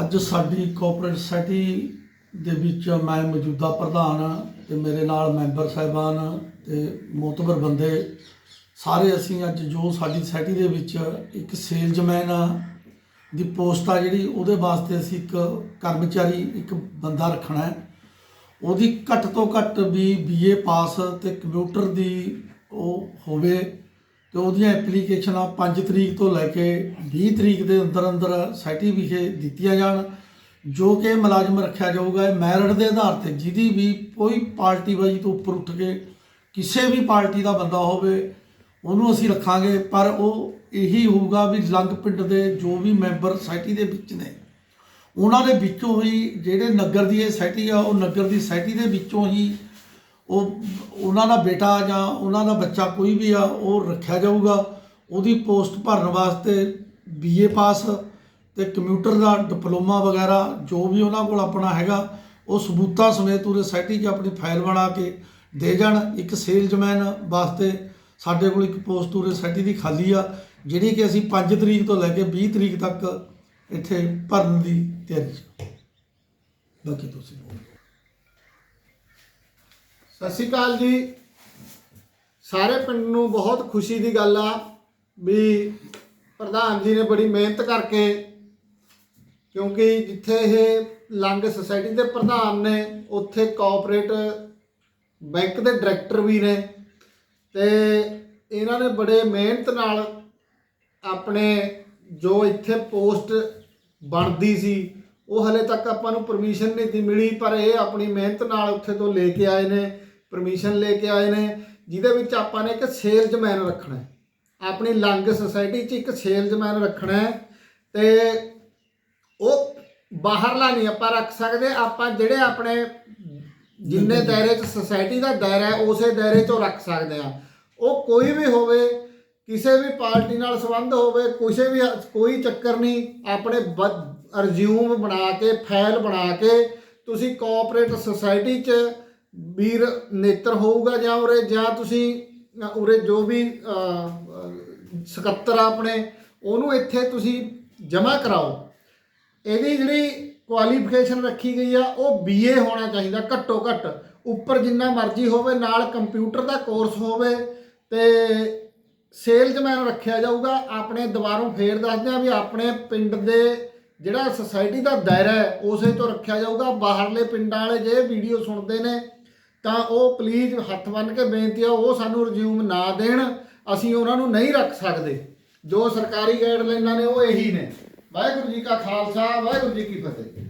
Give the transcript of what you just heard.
ਅੱਜ ਸਾਡੀ cooperate society ਦੇ ਵਿੱਚ ਮੈਂ ਮੌਜੂਦਾ ਪ੍ਰਧਾਨ ਤੇ ਮੇਰੇ ਨਾਲ ਮੈਂਬਰ ਸਾਹਿਬਾਨ ਤੇ ਮੋਤਬਰ ਬੰਦੇ ਸਾਰੇ ਅਸੀਂ ਅੱਜ ਜੋ ਸਾਡੀ ਸੋਸਾਇਟੀ ਦੇ ਵਿੱਚ ਇੱਕ ਸੇਲਜ਼ਮੈਨ ਦੀ ਪੋਸਟ ਆ ਜਿਹੜੀ ਉਹਦੇ ਵਾਸਤੇ ਅਸੀਂ ਇੱਕ ਕਰਮਚਾਰੀ ਇੱਕ ਬੰਦਾ ਰੱਖਣਾ ਹੈ। ਉਹਦੀ ਘੱਟ ਤੋਂ ਘੱਟ ਵੀ ਬੀਏ ਪਾਸ ਤੇ ਕੰਪਿਊਟਰ ਦੀ ਉਹ ਹੋਵੇ ਤੇ ਉਹਦੀਆਂ ਐਪਲੀਕੇਸ਼ਨਾਂ 5 ਤਰੀਕ ਤੋਂ ਲੈ ਕੇ 20 ਤਰੀਕ ਦੇ ਅੰਦਰ ਅੰਦਰ ਸੋਸਾਇਟੀ ਵਿਖੇ ਦਿੱਤੀਆਂ ਜਾਣ, ਜੋ ਕਿ ਮੁਲਾਜ਼ਮ ਰੱਖਿਆ ਜਾਊਗਾ ਮੈਰਿਟ ਦੇ ਆਧਾਰ ਤੇ, ਜਿਹਦੀ ਵੀ ਕੋਈ ਪਾਰਟੀ ਬਾਜੀ ਤੋਂ ਉੱਪਰ ਉੱਠ ਕੇ ਕਿਸੇ ਵੀ ਪਾਰਟੀ ਦਾ ਬੰਦਾ ਹੋਵੇ, ਉਹਨੂੰ ਅਸੀਂ ਰੱਖਾਂਗੇ, ਪਰ ਉਹ ਇਹੀ ਹੋਊਗਾ ਵੀ ਲੰਗ ਪਿੰਡ ਦੇ ਜੋ ਵੀ ਮੈਂਬਰ ਸੋਸਾਇਟੀ ਦੇ ਵਿੱਚ ਨੇ, ਉਹਨਾਂ ਦੇ ਵਿੱਚੋਂ ਹੀ ਜਿਹੜੇ ਨਗਰ ਦੀ ਇਹ ਸੋਸਾਇਟੀ ਆ, ਉਹ ਨਗਰ ਦੀ ਸੋਸਾਇਟੀ ਦੇ ਵਿੱਚੋਂ ਹੀ ਉਹ ਉਹਨਾਂ ਦਾ ਬੇਟਾ ਜਾਂ ਉਹਨਾਂ ਦਾ ਬੱਚਾ ਕੋਈ ਵੀ ਆ, ਉਹ ਰੱਖਿਆ ਜਾਊਗਾ। ਉਹਦੀ ਪੋਸਟ ਭਰਨ ਵਾਸਤੇ ਬੀਏ ਪਾਸ ਤੇ ਕੰਪਿਊਟਰ ਦਾ ਡਿਪਲੋਮਾ ਵਗੈਰਾ ਜੋ ਵੀ ਉਹਨਾਂ ਕੋਲ ਆਪਣਾ ਹੈਗਾ, ਉਹ ਸਬੂਤਾਂ ਸਮੇਤ ਉਹਦੇ ਸੋਸਾਇਟੀ 'ਚ ਆਪਣੀ ਫਾਈਲ ਬਣਾ ਕੇ ਦੇ ਜਾਣ। ਇੱਕ ਸੇਲਜ਼ਮੈਨ ਵਾਸਤੇ ਸਾਡੇ ਕੋਲ ਇੱਕ ਪੋਸਟ ਉਹਦੇ ਸੋਸਾਇਟੀ ਦੀ ਖਾਲੀ ਆ, ਜਿਹੜੀ ਕਿ ਅਸੀਂ 5 ਤਰੀਕ ਤੋਂ ਲੈ ਕੇ 20 ਤਰੀਕ ਤੱਕ ਇੱਥੇ ਭਰਨ ਦੀ ਤਿਆਰੀ 'ਚ। ਬਾਕੀ ਤੁਸੀਂ ਸਤਿ ਸ਼੍ਰੀ ਅਕਾਲ ਜੀ। ਸਾਰੇ ਪਿੰਡ ਨੂੰ ਬਹੁਤ ਖੁਸ਼ੀ ਦੀ ਗੱਲ ਆ ਵੀ ਪ੍ਰਧਾਨ ਜੀ ਨੇ ਬੜੀ ਮਿਹਨਤ ਕਰਕੇ ਕਿਉਂਕਿ ਜਿੱਥੇ ਇਹ ਲੰਗ ਸੁਸਾਇਟੀ ਦੇ ਪ੍ਰਧਾਨ ਨੇ, ਉੱਥੇ ਕੋਆਪਰੇਟ ਬੈਂਕ ਦੇ ਡਾਇਰੈਕਟਰ ਵੀ ਨੇ ਤੇ ਇਹਨਾਂ ਨੇ ਬੜੇ ਮਿਹਨਤ ਨਾਲ ਆਪਣੇ ਜੋ ਇੱਥੇ ਪੋਸਟ ਬਣਦੀ ਸੀ, ਉਹ ਹਲੇ ਤੱਕ ਆਪਾਂ ਨੂੰ ਪਰਮਿਸ਼ਨ ਨਹੀਂ ਦੀ ਮਿਲੀ, ਪਰ ਇਹ ਆਪਣੀ ਮਿਹਨਤ ਨਾਲ ਉੱਥੇ ਤੋਂ ਲੈ ਕੇ ਆਏ ਨੇ। ਪਰਮਿਸ਼ਨ ਲੈ ਕੇ ਆਏ ਨੇ ਜਿਹਦੇ ਵਿੱਚ ਆਪਾਂ ਨੇ ਇੱਕ ਸੇਲਜ਼ਮੈਨ ਰੱਖਣਾ ਹੈ। ਆਪਣੀ ਲੰਗ ਸੁਸਾਇਟੀ 'ਚ ਇੱਕ ਸੇਲਜ਼ਮੈਨ ਰੱਖਣਾ ਹੈ ਤੇ ਉਹ ਬਾਹਰਲਾ ਨਹੀਂ ਆਪਾਂ ਰੱਖ ਸਕਦੇ ਆਪਾਂ ਜਿਹੜੇ ਆਪਣੇ ਜਿੰਨੇ ਦਾਇਰੇ 'ਚ ਸੁਸਾਇਟੀ ਦਾ ਦਾਇਰਾ ਹੈ ਉਸੇ ਦਾਇਰੇ 'ਚੋਂ ਰੱਖ ਸਕਦੇ ਆ ਉਹ ਕੋਈ ਵੀ ਹੋਵੇ ਕਿਸੇ ਵੀ ਪਾਰਟੀ ਨਾਲ ਸੰਬੰਧ ਹੋਵੇ ਕਿਸੇ ਵੀ ਕੋਈ ਚੱਕਰ ਨਹੀਂ ਆਪਣੇ ਰਿਜ਼ਿਊਮ ਬਣਾ ਕੇ ਫਾਈਲ ਬਣਾ ਕੇ ਤੁਸੀਂ ਕੋਆਪਰੇਟ ਸੁਸਾਇਟੀ 'ਚ ਵੀਰ ਨੇਤਰ ਹੋਊਗਾ ਜਾਂ ਉਰੇ, ਜਾਂ ਤੁਸੀਂ ਉਰੇ ਜੋ ਵੀ ਸਕੱਤਰ ਆ ਆਪਣੇ, ਉਹਨੂੰ ਇੱਥੇ ਤੁਸੀਂ ਜਮ੍ਹਾਂ ਕਰਾਓ। ਇਹਦੀ ਜਿਹੜੀ ਕੁਆਲੀਫਿਕੇਸ਼ਨ ਰੱਖੀ ਗਈ ਆ, ਉਹ ਬੀਏ ਹੋਣਾ ਚਾਹੀਦਾ, ਘੱਟੋ ਘੱਟ। ਉੱਪਰ ਜਿੰਨਾ ਮਰਜ਼ੀ ਹੋਵੇ, ਨਾਲ ਕੰਪਿਊਟਰ ਦਾ ਕੋਰਸ ਹੋਵੇ ਤੇ ਸੇਲਜ਼ਮੈਨ ਰੱਖਿਆ ਜਾਊਗਾ। ਆਪਣੇ ਦੁਬਾਰੋਂ ਫੇਰ ਦੱਸਦੇ ਆ ਵੀ ਆਪਣੇ ਪਿੰਡ ਦੇ ਜਿਹੜਾ ਸੁਸਾਇਟੀ ਦਾ ਦਾਇਰਾ ਹੈ, ਉਸੇ ਤੋਂ ਰੱਖਿਆ ਜਾਊਗਾ। ਬਾਹਰਲੇ ਪਿੰਡਾਂ ਵਾਲੇ ਜੇ ਵੀਡੀਓ ਸੁਣਦੇ ਨੇ ਤਾਂ ਉਹ ਪਲੀਜ਼ ਹੱਥ ਬੰਨ ਕੇ ਬੇਨਤੀ ਆ, ਉਹ ਸਾਨੂੰ ਰਿਜ਼ਿਊਮ ਨਾ ਦੇਣ, ਅਸੀਂ ਉਹਨਾਂ ਨੂੰ ਨਹੀਂ ਰੱਖ ਸਕਦੇ। ਜੋ ਸਰਕਾਰੀ ਗਾਈਡਲਾਈਨਾਂ ਨੇ, ਉਹ ਇਹੀ ਨੇ। ਵਾਹਿਗੁਰੂ ਜੀ ਕਾ ਖਾਲਸਾ, ਵਾਹਿਗੁਰੂ ਜੀ ਕੀ ਫਤਿਹ।